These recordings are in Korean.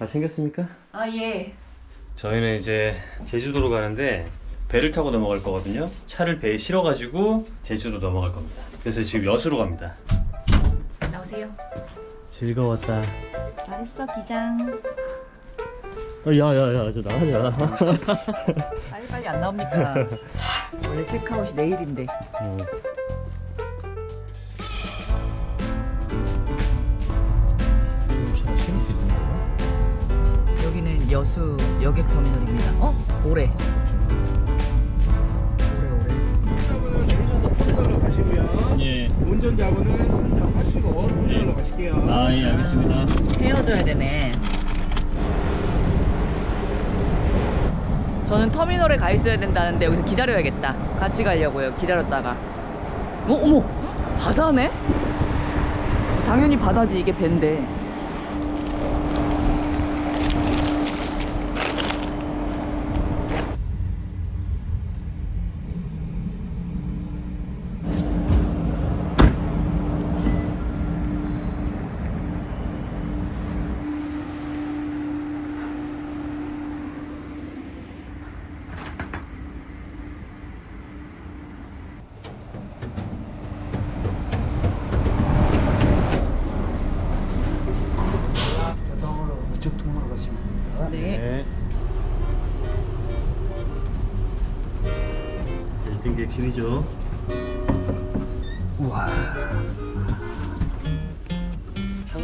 다 챙겼습니까? 아 예. 저희는 이제 제주도로 가는데 배를 타고 넘어갈 거거든요. 차를 배에 실어가지고 제주도 넘어갈 겁니다. 그래서 지금 여수로 갑니다. 나오세요. 즐거웠다. 잘했어 기장. 야야야 저 나가자. 빨리 빨리 안 나옵니까? 원래 체크아웃이 내일인데. 어. 여수 여객 터미널입니다. 어? 모래. 가시고요. 예. 운전자분은 선정하시고 터미널로 가실게요. 아 예 알겠습니다. 헤어져야 되네. 저는 터미널에 가 있어야 된다는데 여기서 기다려야겠다. 같이 가려고요. 기다렸다가. 어, 어머, 바다네? 당연히 바다지 이게 배인데.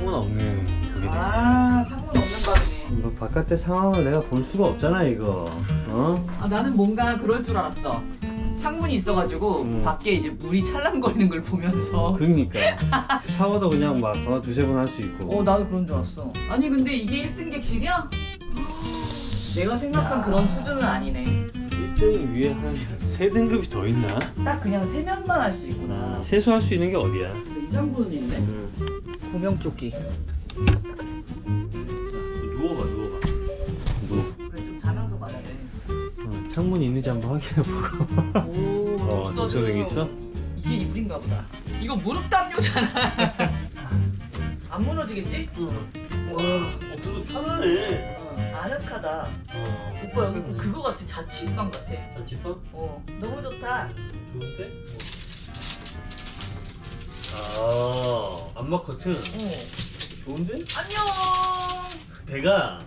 창문 없는 그게 아, 창문 없는 방이네. 뭐 바깥의 상황을 내가 볼 수가 없잖아 이거. 어? 아, 나는 뭔가 그럴 줄 알았어. 창문이 있어가지고 음. 밖에 이제 물이 찰랑거리는 걸 보면서. 그러니까 샤워도 그냥 막 어, 두세 번 할 수 있고. 어, 나도 그런 줄 알았어. 아니, 근데 이게 1등 객실이야? 내가 생각한 그런 수준은 아니네. 1등 위에 한 세 등급이 더 있나? 딱 그냥 세면만 할 수 있구나. 세수할 수 있는 게 어디야? 냉장고는 있네. 응. 구명조끼. 누워봐 누워봐. 누워. 그래, 좀 자면서 가야 돼. 어, 창문이 있는지 한번 확인해보고. 오, 어, 독서등 있어? 이게 이불인가 보다. 이거 무릎 담요잖아. 안 무너지겠지? 와, 어, 그거 편하네. 어, 아늑하다. 어, 오빠 여기 뭐 그거 같아. 자취방 같아. 자취방? 어, 너무 좋다. 좋은데? 아, 안마 커튼. 어, 좋은데? 안녕. 배가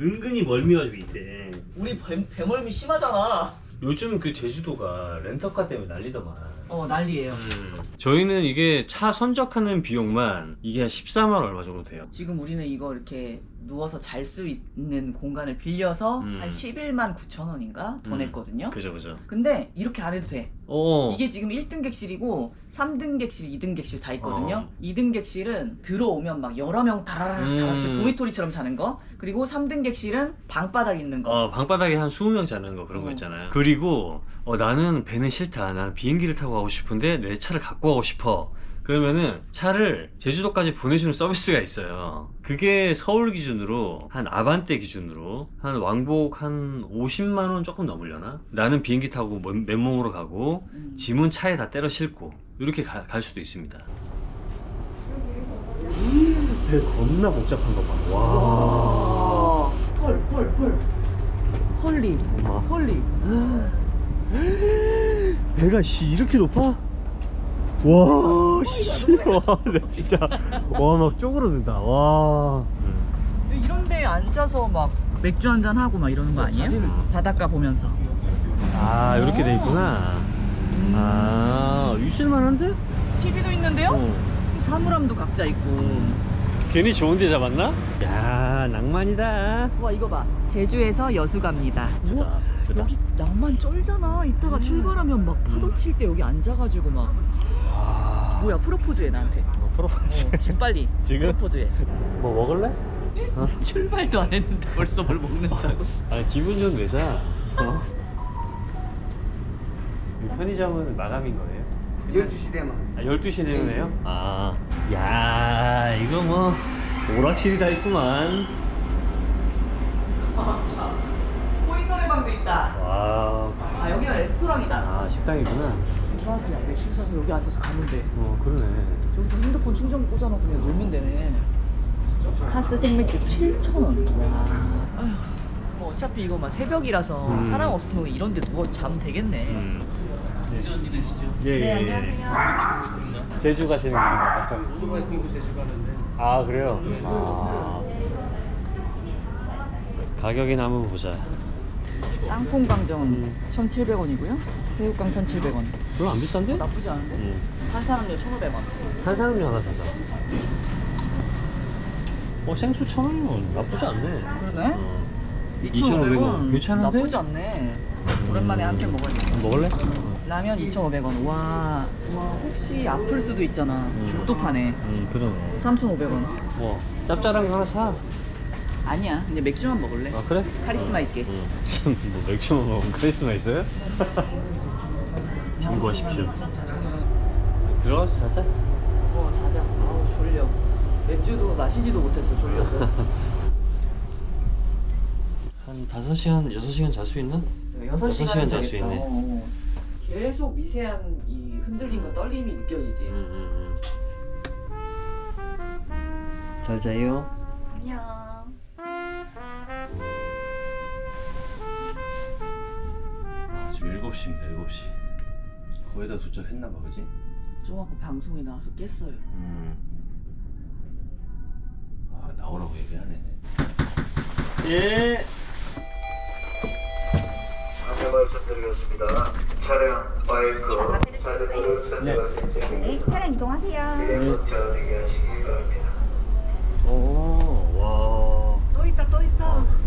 은근히 멀미가지고 있대. 우리 배, 배멀미 심하잖아. 요즘 그 제주도가 렌터카 때문에 난리더만. 어, 난리예요. 저희는 이게 차 선적하는 비용만 이게 한 14만 원 얼마 정도 돼요. 지금 우리는 이거 이렇게 누워서 잘 수 있는 공간을 빌려서 음. 한 11만 9천 원인가 더 음. 냈거든요. 그죠, 그죠. 근데 이렇게 안 해도 돼. 어. 이게 지금 1등 객실이고 3등 객실, 2등 객실 다 있거든요. 어. 2등 객실은 들어오면 막 여러 명 다라락 음. 다라락 도미토리처럼 자는 거. 그리고 3등 객실은 방바닥 있는 거. 어, 방바닥에 한 20명 자는 거 그런 거 어. 있잖아요. 그리고 어, 나는 배는 싫다. 나는 비행기를 타고 가고 싶은데 내 차를 갖고 가고 싶어. 그러면은 차를 제주도까지 보내주는 서비스가 있어요. 그게 서울 기준으로 한 아반떼 기준으로 한 왕복 한 50만 원 조금 넘으려나? 나는 비행기 타고 맨- 맨몸으로 가고 음. 짐은 차에 다 때려 싣고 이렇게 가- 갈 수도 있습니다. 배 겁나 복잡한 거 봐. 와. 헐, 헐, 헐. 헐리. 와. 헐리. 배가 씨 이렇게 높아? 와, 씨, 와, 나 진짜 와 막 쪼그러든다. 와. 이런 데 앉아서 막 맥주 한잔 하고 막 이러는 거 아니에요? 바닷가 보면서. 아, 이렇게 돼 있구나. 아, 있을만한데? TV도 있는데요? 어. 사물함도 각자 있고. 괜히 좋은 데 잡았나? 야, 낭만이다. 와 이거 봐. 제주에서 여수 갑니다. 크 다, 크다. 여기 낭만 쩔잖아. 이따가 출발하면 막 파도 칠 때 여기 앉아가지고 막 와. 뭐야 프로포즈해 나한테. 어, 프로포즈. 어, 지금 빨리 지금? 프로포즈해. 뭐 먹을래? 어? 출발도 안 했는데 벌써 뭘 먹는다고? 아, 기분 좀 내자. 어? 이 편의점은 마감인 거예요? 12시 되면 아, 12시 되면에요? 아, 야, 이거 뭐, 오락실이 다 있구만. 아 참. 노래방도 있다. 와, 아 여기가 레스토랑이다. 아, 식당이구나. 대박이야. 맥주 사서 여기 앉아서 가면 돼. 어, 그러네. 저기서 핸드폰 충전 꽂아놓고 그냥 놀면 되네. 카스 생맥주 7,000원. 어차피 이거 막 새벽이라서 음. 사람 없으면 이런 데 누워서 자면 되겠네. 음. 언니 되시죠? 예, 네, 예, 예. 안녕하세요. 보고 있습니다. 제주 가시는 봐요. 오토바이 끌고 제주 가는데 아, 그래요? 아. 가격이나 한번 보자. 땅콩 강정 1,700원이고요. 새우깡 1,700원. 별로 안 비싼데? 나쁘지 않은데? 음. 탄산음료 1,500원. 탄산음료 하나 사자. 어, 생수 천 원이면 나쁘지 않네. 그러네? 어. 2,500원. 괜찮은데? 나쁘지 않네. 오랜만에 한캔 먹으니까. 먹을래? 라면 2,500원. 와, 와 혹시 아플 수도 있잖아. 죽도 파네. 음, 그러네. 3,500원. 뭐, 짭짤한 거 하나 사. 아니야. 그냥 맥주만 먹을래. 아, 그래? 카리스마 있게. 응. 뭐 맥주만 먹으면 카리스마 있어요? 참고하십시오. 들어가서 자자. 어, 자자. 아우, 졸려. 맥주도 마시지도 못했어, 졸려서. 한 5시간, 6시간 잘 수 있나? 6시간 시간 잘수 있네. 어, 계속 미세한 이 흔들림과 떨림이 느껴지지. 응, 응, 응. 잘 자요. 안녕. 지금 7시입니다, 7시. 거의 다 도착했나 봐 그지? 좀 아까 방송에 나와서 깼어요. 음. 아 나오라고 얘기하네 예. 말씀드리겠습니다. 차량, 바이크, 자전거를 선택하신 네, 차량 이동하세요. 잘 대기하시기 바랍니다. 오, 와. 또 있다, 또 있어. 아.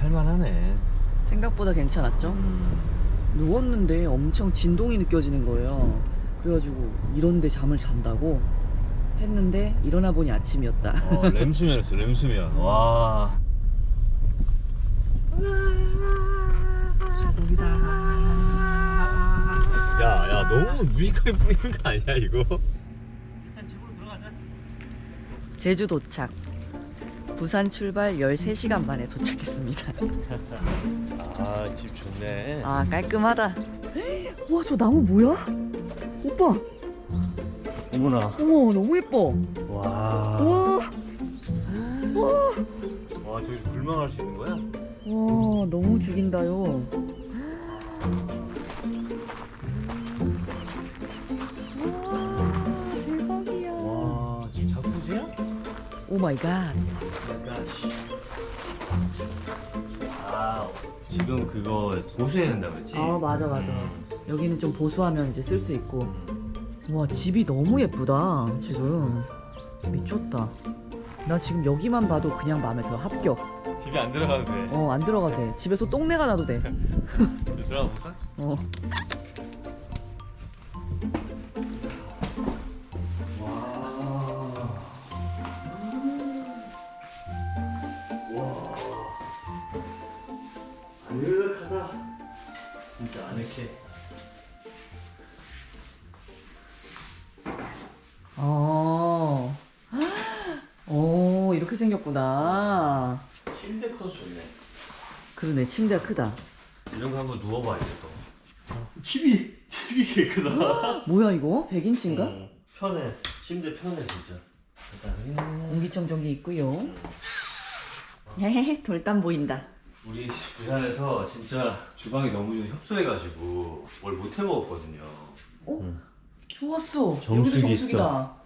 아, 배 탈만하네. 생각보다 괜찮았죠? 음. 누웠는데 엄청 진동이 느껴지는 거예요. 그래가지고 이런데 잠을 잔다고 했는데 일어나 보니 아침이었다. 어, 램수면이었어, 램수면. 와. 수국이다. 야, 야, 너무 무식하게 뿌리는 거 아니야, 이거? 제주 도착. 부산 출발 13시간 만에 도착했습니다. 아, 집 좋네. 아 깔끔하다. 와 저 나무 뭐야? 오빠, 어머나. 어머 너무 예뻐. 와. 와, 와, 와, 저기서 불망할 수 있는 거야? 와 너무 죽인다요. 오 마이 갓. 아, 지금 그거 보수해야 된다 그랬지? 아 맞아 맞아. 여기는 좀 보수하면 이제 쓸 수 있고. 와 집이 너무 예쁘다 지금. 미쳤다. 나 지금 여기만 봐도 그냥 마음에 들어 합격. 집에 안 들어가도 돼. 어 안 들어가도 돼. 집에서 똥내가 나도 돼. 들어가 볼까? 어. 침대가 크다. 이런 거 한번 누워봐야 돼 또. TV, TV 개 크다. 뭐야, 이거? 100인치인가? 응, 편해. 침대 편해 진짜. 그다음에 공기청정기 있고요. 돌담 보인다. 우리 부산에서 진짜 주방이 너무 협소해가지고 뭘 못해 먹었거든요. 추웠어. 정수기 여기도 있어. 정수기다.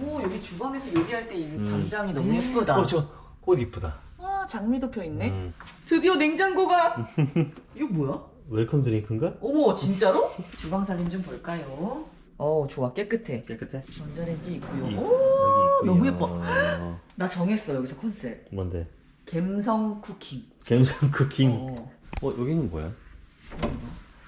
오, 여기 주방에서 요리할 때이 음. 담장이 너무 예쁘다. 어, 저 꽃 이쁘다. 와, 장미도 펴 있네. 음. 드디어 냉장고가. 이거 뭐야? 웰컴 드링크인가? 어머, 진짜로? 주방 살림 좀 볼까요? 어, 좋아, 깨끗해. 깨끗해. 전자레인지 있고요. 이- 오, 여기 너무. 예뻐. 나 정했어 여기서 컨셉. 뭔데? 갬성 쿠킹. 갬성 쿠킹. 어. 어 여기는 뭐야?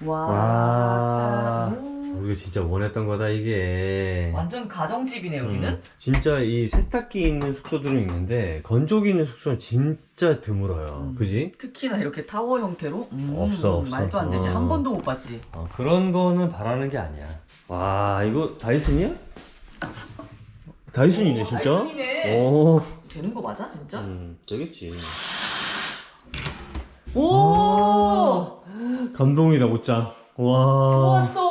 와. 와. 오. 우리가 진짜 원했던 거다 이게. 완전 가정집이네 여기는. 음, 진짜 이 세탁기 있는 숙소들은 있는데 건조기 있는 숙소는 진짜 드물어요. 음. 그지? 특히나 이렇게 타워 형태로 음, 없어, 없어. 말도 안 되지 어. 한 번도 못 봤지. 어, 그런 거는 바라는 게 아니야. 와 이거 다이슨이야? 다이슨이네 진짜? 다이슨이네. 오. 되는 거 맞아 진짜? 음 되겠지. 오 감동이다 옷장. 와. 좋았어.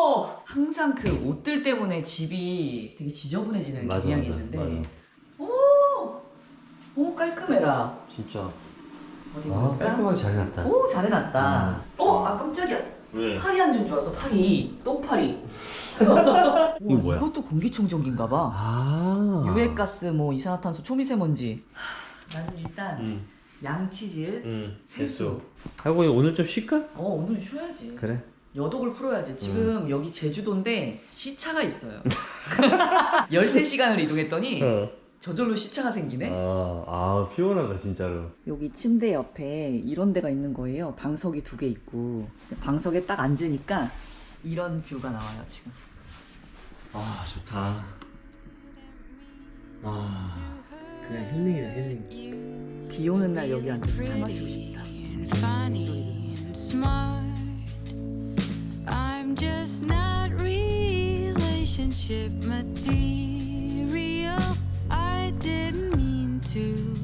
항상 그 옷들 때문에 집이 되게 지저분해지는 맞아, 경향이 맞아, 있는데. 맞아. 오, 오 깔끔해라. 진짜. 어디 아 볼까? 깔끔하게 잘 해놨다. 오 잘해놨다. 어, 아 깜짝이야. 왜? 파리 한줄줄 알았어. 파리. 똥파리. 이거 뭐야? 이것도 공기청정기인가 봐. 아. 유해가스, 뭐 이산화탄소, 초미세먼지. 나는 일단 음. 양치질. 음. 세수. 하고 오늘 좀 쉴까? 어 오늘 쉬어야지. 그래. 여독을 풀어야지. 지금 음. 여기 제주도인데 시차가 있어요. 13시간을 이동했더니 어. 저절로 시차가 생기네. 아, 아 피곤하다 진짜로. 여기 침대 옆에 이런 데가 있는 거예요. 방석이 두 개 있고 방석에 딱 앉으니까 이런 뷰가 나와요 지금. 아 좋다. 아 그냥 힐링이다 힐링. 비 오는 날 여기 앉아서 차 마시고 싶다. I'm just not relationship material. I didn't mean to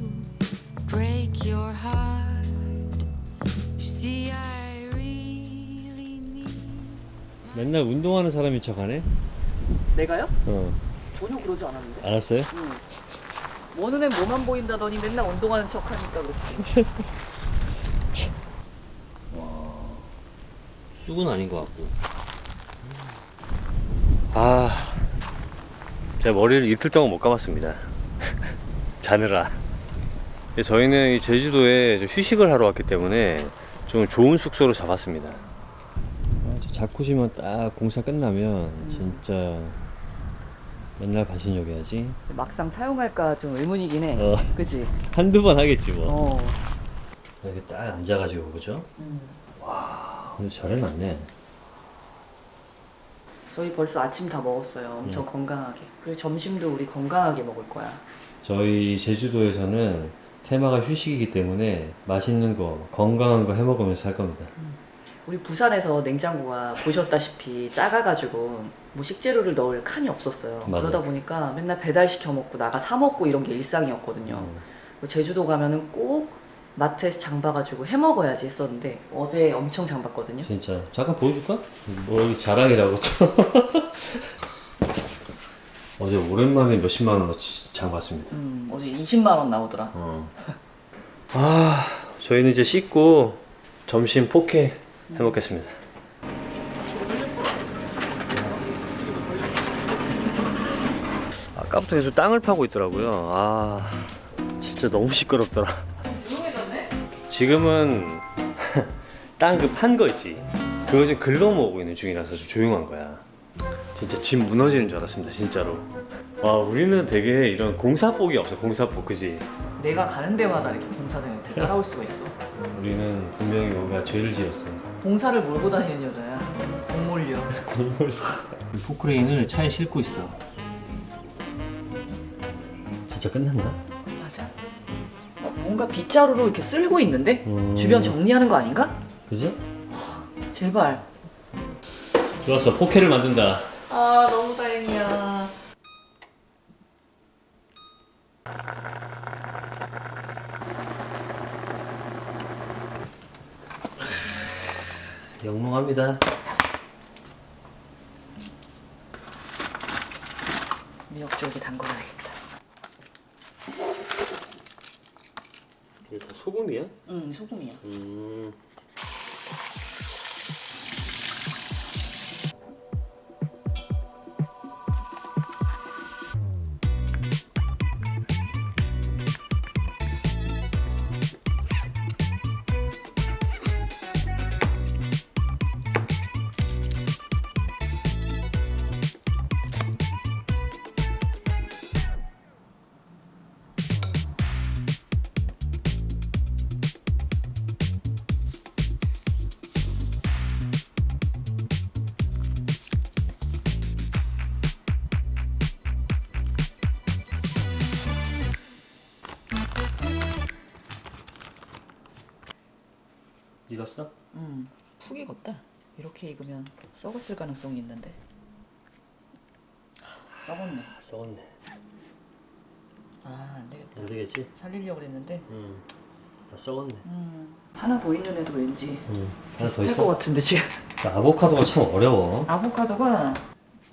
break your heart. You see, I really need. 맨날 운동하는 사람인 척하네. 내가요? 어. 전혀 그러지 않았는데. 알았어요? 응. 뭐 눈에 뭐만 보인다더니 맨날 운동하는 척 하니까 그렇지. 쑥은 아닌 것 같고. 아, 제가 머리를 이틀 동안 못 감았습니다. 자느라. 저희는 이 제주도에 좀 휴식을 하러 왔기 때문에 좀 좋은 숙소로 잡았습니다. 아, 저 자쿠지만 딱 공사 끝나면 진짜 맨날 반신욕 해야지. 막상 사용할까 좀 의문이긴 해. 어. 그치? 한두 번 하겠지 뭐. 어. 이렇게 딱 앉아가지고 그죠? 음. 아, 근데 잘 해놨네. 저희 벌써 아침 다 먹었어요. 엄청 음. 건강하게. 그리고 점심도 우리 건강하게 먹을 거야. 저희 제주도에서는 테마가 휴식이기 때문에 맛있는 거, 건강한 거 해 먹으면서 살 겁니다. 우리 부산에서 냉장고가 보셨다시피 작아가지고 뭐 식재료를 넣을 칸이 없었어요. 맞아요. 그러다 보니까 맨날 배달 시켜 먹고 나가 사 먹고 이런 게 일상이었거든요. 음. 그 제주도 가면은 꼭 마트에서 장 봐가지고 해 먹어야지 했었는데 어제 엄청 장 봤거든요. 진짜 잠깐 보여줄까? 뭐 여기 자랑이라고 또. 어제 오랜만에 몇십만 원어치 장 봤습니다. 음, 어제 20만 원 나오더라. 어. 아, 저희는 이제 씻고 점심 포케 해 먹겠습니다. 아까부터 계속 땅을 파고 있더라고요. 아, 진짜 너무 시끄럽더라. 지금은 땅그판 거 있지. 그거 지금 글러 모으고 있는 중이라서 좀 조용한 거야. 진짜 집 무너지는 줄 알았습니다, 진짜로. 와, 우리는 되게 이런 공사복이 없어, 공사복, 그지? 내가 가는 데마다 이렇게 공사장에 따라올 수가 있어. 우리는 분명히 우리가 죄를 지었어. 공사를 몰고 다니는 여자야. 공몰려. 공물. 포크레인을 차에 싣고 있어. 진짜 끝났나? 뭔가 빗자루로 이렇게 쓸고 있는데? 음. 주변 정리하는 거 아닌가? 그지? 제발. 좋았어, 포케를 만든다. 아 너무 다행이야. 영롱합니다. 미역 쪽에 담궈놔야겠다. 이게 다 소금이야? 응 소금이야. 음. 익었어? 음, 푹 익었다. 이렇게 익으면 썩었을 가능성이 있는데. 하, 썩었네. 아, 썩었네. 아, 안 되겠다. 안 되겠지? 살리려고 그랬는데. 응. 다 썩었네. 음, 하나 더 있는 애도 왠지 응. 비슷할 것 같은데 지금. 아보카도가 참 어려워. 아보카도가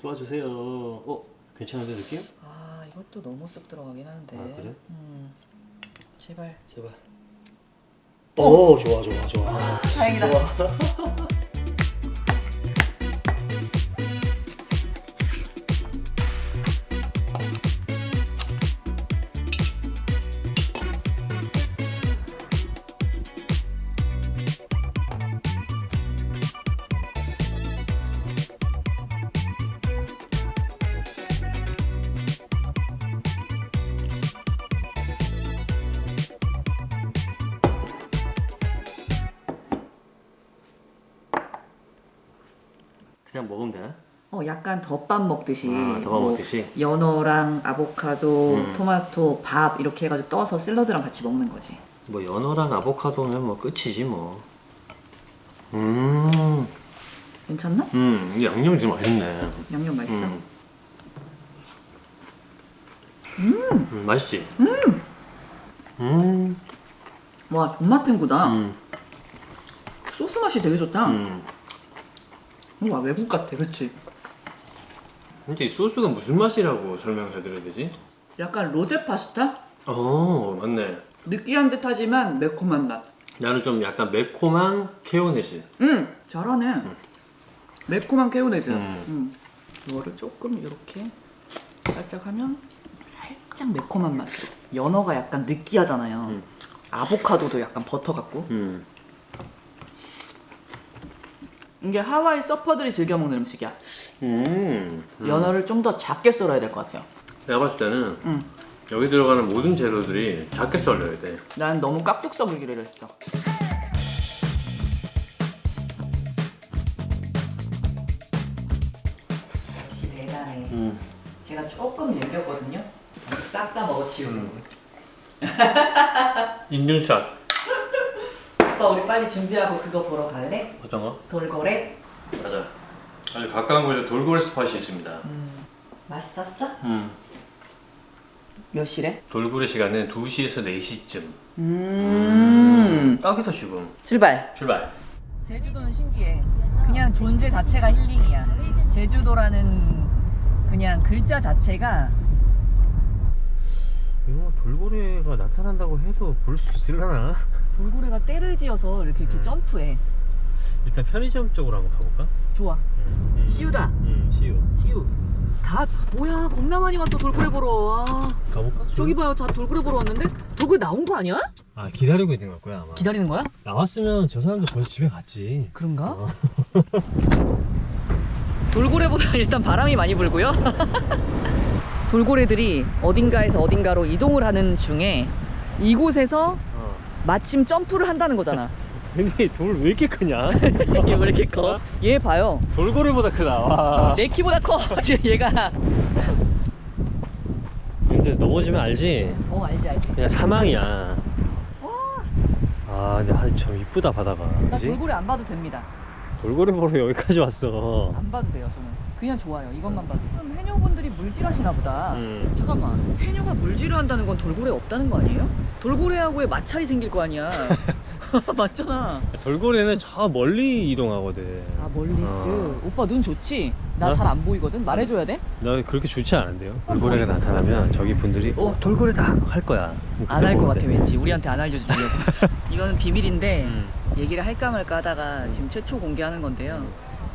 도와주세요. 어? 괜찮은데 느낌? 아 이것도 너무 쑥 들어가긴 하는데. 아, 그래? 음, 제발. 제발. 오, 좋아, 좋아, 좋아. 다행이다. 그냥 먹으면 되나? 어 약간 덮밥 먹듯이. 아, 덮밥 뭐 먹듯이? 연어랑 아보카도, 음. 토마토, 밥 이렇게 해가지고 떠서 샐러드랑 같이 먹는 거지. 뭐 연어랑 아보카도면 뭐 끝이지 뭐. 음, 괜찮나? 음, 이 양념이 되게 맛있네. 양념 맛있어? 음. 음, 맛있지? 음. 음. 와 존맛 탱구다. 음. 소스 맛이 되게 좋다. 음. 와 외국 같아, 그렇지? 근데 이 소스가 무슨 맛이라고 설명해드려야 되지? 약간 로제 파스타? 어, 맞네. 느끼한 듯 하지만 매콤한 맛. 나는 좀 약간 매콤한 케요네즈. 음 잘하네. 매콤한 케요네즈. 음. 음. 이거를 조금 이렇게 살짝 하면 살짝 매콤한 맛으로. 연어가 약간 느끼하잖아요. 음. 아보카도도 약간 버터 같고. 음. 이게 하와이 서퍼들이 즐겨 먹는 음식이야. 음. 연어를 좀 더 작게 썰어야 될 것 같아요. 내가 봤을 때는 음. 여기 들어가는 모든 재료들이 작게 썰려야 돼. 난 너무 깍둑 썰기를 했어. 역시 대단해. 음. 제가 조금 남겼거든요. 싹 다 먹어치우는 거. 인증샷. 오빠 우리 빨리 준비하고 그거 보러 갈래? 어떤 거? 돌고래? 맞아. 아주 가까운 곳에 돌고래 스팟이 있습니다. 맛있었어? 음. 몇 시래? 돌고래 시간은 2시에서 4시쯤. 음. 딱이다 지금. 출발. 출발. 제주도는 신기해. 그냥 존재 자체가 힐링이야. 제주도라는 그냥 글자 자체가 이거 돌고래가 나타난다고 해도 볼 수 있을라나? 돌고래가 때를 지어서 이렇게 이렇게 점프해. 일단 편의점 쪽으로 한번 가볼까? 좋아. 음. 시우다. 음, 시우. 시우. 다 뭐야 겁나 많이 왔어 돌고래 보러. 와. 가볼까? 저기 봐요, 다 돌고래 보러 왔는데 돌고래 나온 거 아니야? 아 기다리고 있는 걸 거야 아마. 기다리는 거야? 나왔으면 저 사람들 벌써 집에 갔지. 그런가? 어. 돌고래보다 일단 바람이 많이 불고요. 돌고래들이 어딘가에서 어딘가로 이동을 하는 중에 이곳에서 어. 마침 점프를 한다는 거잖아. 근데 돌 왜 이렇게 크냐? 얘 왜 이렇게 커? 얘 봐요. 돌고래보다 크다. 와. 내 키보다 커. 얘가. 근데 넘어지면 알지? 어 알지 알지. 그냥 사망이야. 아 근데 아 참 이쁘다 바다가. 나 그지? 돌고래 안 봐도 됩니다. 돌고래 보러 여기까지 왔어. 안 봐도 돼요 저는. 그냥 좋아요. 이것만 봐도. 그럼 해녀분들이 물질하시나 보다. 음. 잠깐만. 해녀가 물질을 한다는 건 돌고래 없다는 거 아니에요? 돌고래하고의 마찰이 생길 거 아니야. 맞잖아. 돌고래는 저 멀리 이동하거든. 아 멀리스. 어. 오빠 눈 좋지? 나 어? 잘 안 보이거든. 말해줘야 돼? 나 그렇게 좋지 않은데요? 돌고래가 나타나면 저기 분들이 어 돌고래다 할 거야. 안 할 것 같아. 왠지. 우리한테 안 알려주려고. 이거는 비밀인데 음. 얘기를 할까 말까 하다가 지금 최초 공개하는 건데요.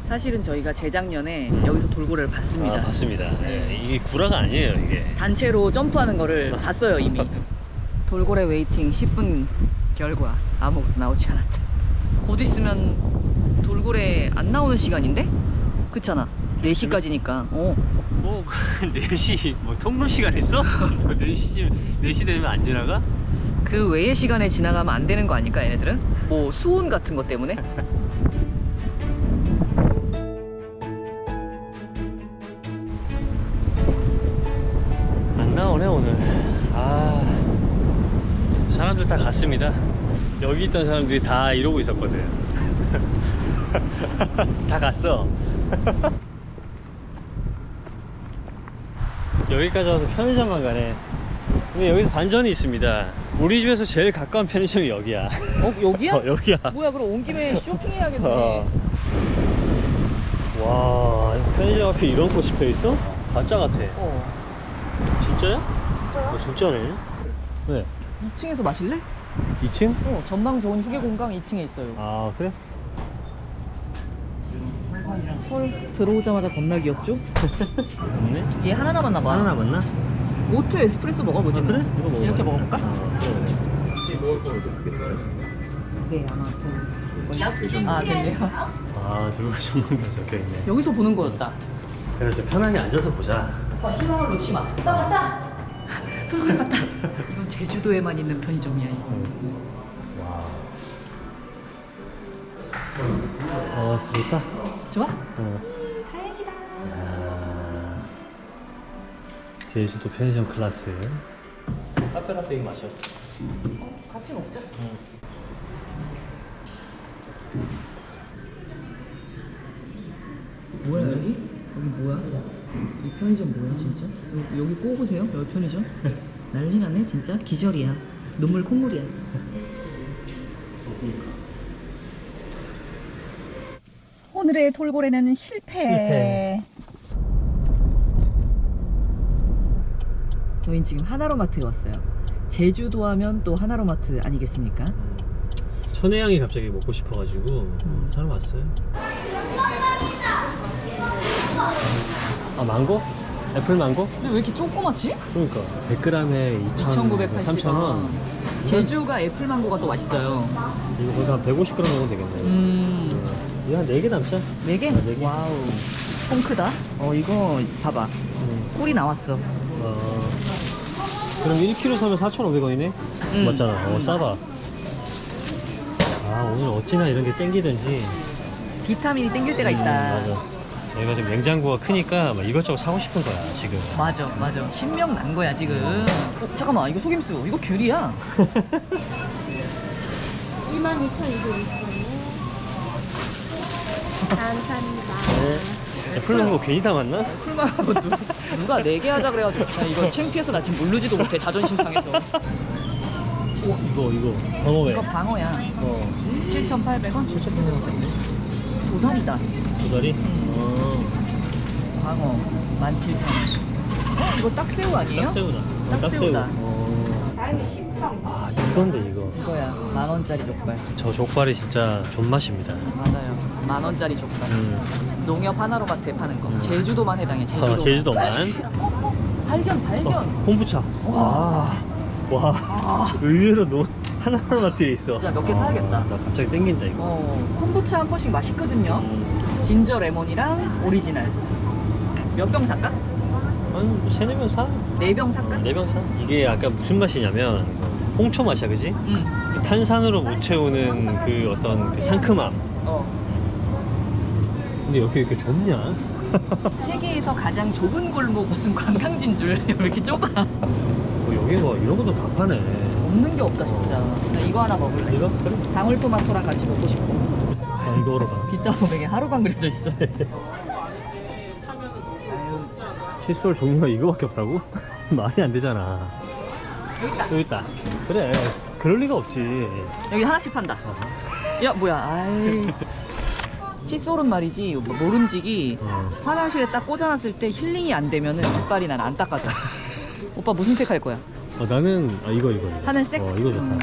사실은 저희가 재작년에 여기서 돌고래를 봤습니다. 아 봤습니다. 네. 네. 이게 구라가 아니에요 이게. 단체로 점프하는 거를 봤어요 이미. 돌고래 웨이팅 10분 결과 아무것도 나오지 않았다. 곧 있으면 돌고래 안 나오는 시간인데? 그렇잖아. 4시까지니까. 어. 뭐 4시 뭐 통금 시간 있어? 4시쯤 4시 되면 안 지나가? 그 외의 시간에 지나가면 안 되는 거 아닐까 얘네들은? 뭐 수온 같은 것 때문에? 나오네 오늘. 아 사람들 다 갔습니다. 여기 있던 사람들이 다 이러고 있었거든. 다 갔어. 여기까지 와서 편의점만 가네. 근데 여기서 반전이 있습니다. 우리 집에서 제일 가까운 편의점이 여기야. 어 여기야? 어, 여기야. 뭐야 그럼 온 김에 쇼핑해야겠네. 어. 와, 편의점 앞에 이런 꽃이 펴 있어? 가짜 같아. 어. 진짜야? 진짜야? 어, 진짜네. 네. 2층에서 마실래? 2층? 어 전망 좋은 휴게 공간 2층에 있어요. 아, 그래? 헐 들어오자마자 겁나 귀엽죠? 없네. 얘 하나 남았나 봐. 하나 남았나? 오트 에스프레소 먹어보지. 아, 그래? 이거 먹어. 이렇게 먹어볼까? 어, 그래, 네 아마 좀. 아 됐네요. 아, 들어가 전문가 적혀 있네. 여기서 보는 거였다. 그래서 편하게 앉아서 보자. 오빠 희망을 놓지 마. 왔다 왔다. 돌고래 갔다. 이건 제주도에만 있는 편의점이야. 이거. 와. 어, 좋다. 좋아? 어. 다행이다. 아, 제주도 편의점 클래스. 카페라떼 마셔. 같이 먹자. 뭐야 여기? 여기 뭐야? 이 편의점 뭐야 진짜? 여기, 여기 꼽으세요? 여기 편의점? 난리 나네 진짜 기절이야 눈물 콧물이야 오늘의 돌고래는 실패. 저희는 지금 하나로마트에 왔어요 제주도 하면 또 하나로마트 아니겠습니까? 천혜향이 갑자기 먹고 싶어가지고 음. 사러 왔어요. 아 망고? 애플 망고? 근데 왜 이렇게 조그맣지? 그러니까 100g에 2,980원, 3,000원. 제주가 애플망고가 또 맛있어요 이거 거기서 한 150g 먹으면 되겠네. 음... 이거 한 4개 남자. 4개? 아, 네 개. 와우 통 크다 어 이거 봐봐 음. 꿀이 나왔어 어, 그럼 1kg 사면 4,500원이네? 음. 맞잖아. 어, 음. 싸다. 아, 오늘 어찌나 이런 게 땡기든지. 비타민이 땡길 때가 음, 있다 맞아. 여기가 지금 냉장고가 크니까 막 이것저것 사고 싶은 거야, 지금. 맞아 맞아 신명 난 거야 지금 어, 잠깐만 이거 속임수 이거 귤이야 22,220원이요. 감사합니다. 네. 애플 망고 괜히 담았나? 풀만 하고 누, 누가 4개 하자 그래가지고 자, 이거 창피해서 나 지금 모르지도 못해 자존심 상해서 어, 이거, 이거. 방어회. 이거 방어야 어, 7,800원? 7,800원. 도다리다 두 다리? 음. 어, 방어 17,000원 어? 이거 딱새우 아니에요? 딱새우다. 어, 딱새우. 딱새우다. 어. 아, 이건데, 이거. 이거야 만 원짜리 족발 저 족발이 진짜 존맛입니다. 맞아요 만 원짜리 족발 음. 농협 하나로마트에 파는 거 음. 제주도만 해당해 제주도 어, 제주도만. 발견 발견 어, 콤부차. 와. 와. 아. 의외로 너무 하나하나마트에 있어. 진짜 몇 개 사야겠다. 아, 나 갑자기 땡긴다, 이거. 어 콤부차 한 번씩 맛있거든요 음. 진저 레몬이랑 오리지널 몇 병 살까? 한 세네 병 사? 네 병 살까? 네 병 사? 이게 아까 무슨 맛이냐면 홍초 맛이야, 그지? 응. 탄산으로 못 채우는 그 어떤 그 상큼함. 어. 근데 여기 이렇게 좁냐? 세계에서 가장 좁은 골목 무슨 관광지인 줄 왜 이렇게 좁아? 뭐 여기 뭐 이런 것도 다 파네. 없는 게 없다 진짜. 나 이거 하나 먹을래. 이거? 그래. 방울토마토랑 같이 먹고 싶어. 아, 이거 먹어봐. 빗다모백에 하루방 그려져 있어. 칫솔 종류가 이거밖에 없다고? 말이 안 되잖아. 여기 있다. 여기 있다. 그래. 그럴 리가 없지. 여기 하나씩 판다. 야 뭐야? 아이. 칫솔은 말이지 뭐 모름지기 어. 화장실에 딱 꽂아놨을 때 힐링이 안 되면은 뒷발이 난 안 닦아져. 오빠 무슨 색 할 거야? 어, 나는 아 이거 이거. 이거. 하늘색? 어 이거 좋다. 음.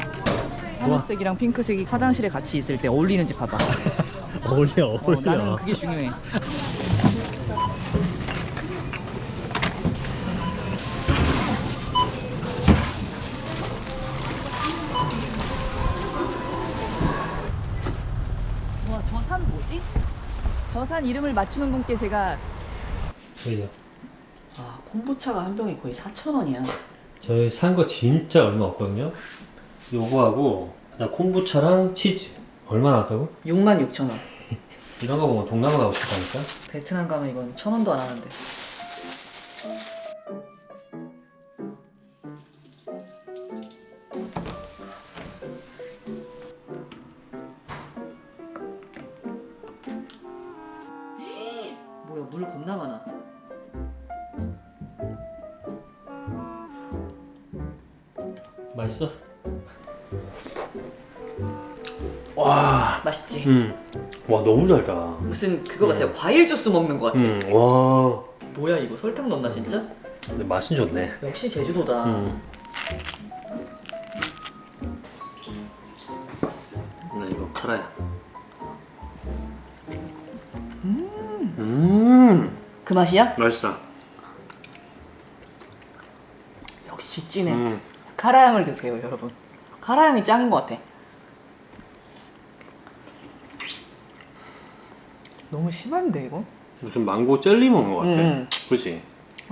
하늘색이랑 핑크색이 화장실에 같이 있을 때 어울리는지 봐봐. 어울려 어, 어울려. 나는 그게 중요해. 산 이름을 맞추는 분께 제가 왜요? 아, 콤부차가 한 병에 거의 4,000원이야. 저희 산 거 진짜 얼마 없거든요. 요거하고 나 콤부차랑 치즈 얼마 나왔다고? 66,000원. 이런 거 보면 동남아 가고 싶다니까. 베트남 가면 이건 1,000원도 안 하는데. 음, 와 너무 달다. 무슨 그거 같아요. 과일 주스 먹는 것 같아. 음, 와, 뭐야 이거 설탕 넣나 진짜? 근데 맛은 좋네. 역시 제주도다. 음. 나 이거 카라야. 음, 그 맛이야? 맛있다. 역시 찐해. 음, 카라향을 드세요 여러분. 카라향이 짱인 것 같아. 너무 심한데 이거? 무슨 망고 젤리 먹는 것 같아. 음. 그렇지?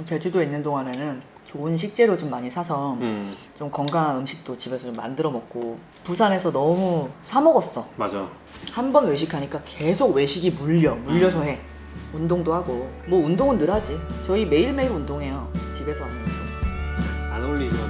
제주도에 있는 동안에는 좋은 식재료 좀 많이 사서 음, 좀 건강한 음식도 집에서 좀 만들어 먹고 부산에서 너무 사 먹었어. 맞아. 한 번 외식하니까 계속 외식이 물려 물려서 해. 운동도 하고 뭐 운동은 늘 하지. 저희 매일매일 운동해요. 집에서 하는 운동. 안 어울리지만